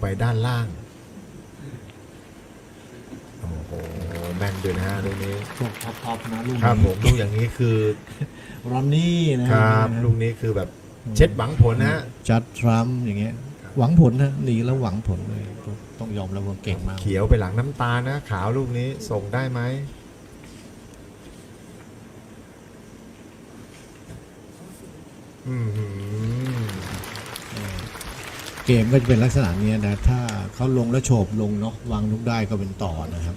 ไปด้านล่าง โอ้โห แม่นด้วยนะฮะลูกนี้ พวกท็อปๆนะลูกครับผนี้มลูกอย่างนี้คือ รอนนี่นะคฮะรับลูกนี้คือแบบเช็ดหวังผลนะฮะ จัดทรัมป์อย่างเงี้ย หวังผลนะหนีแล้วหวังผลเลยต้องยอมรับว่าเก่งมาก เขียวไปหลังน้ำตาลนะ ขาวลูกนี้ส่งได้ไหมอืมหือ เกมก็จะเป็นลักษณะนี้นะ ถ้าเขาลงแล้วโฉบลงเนาะวางลูกได้ก็เป็นต่อนะครับ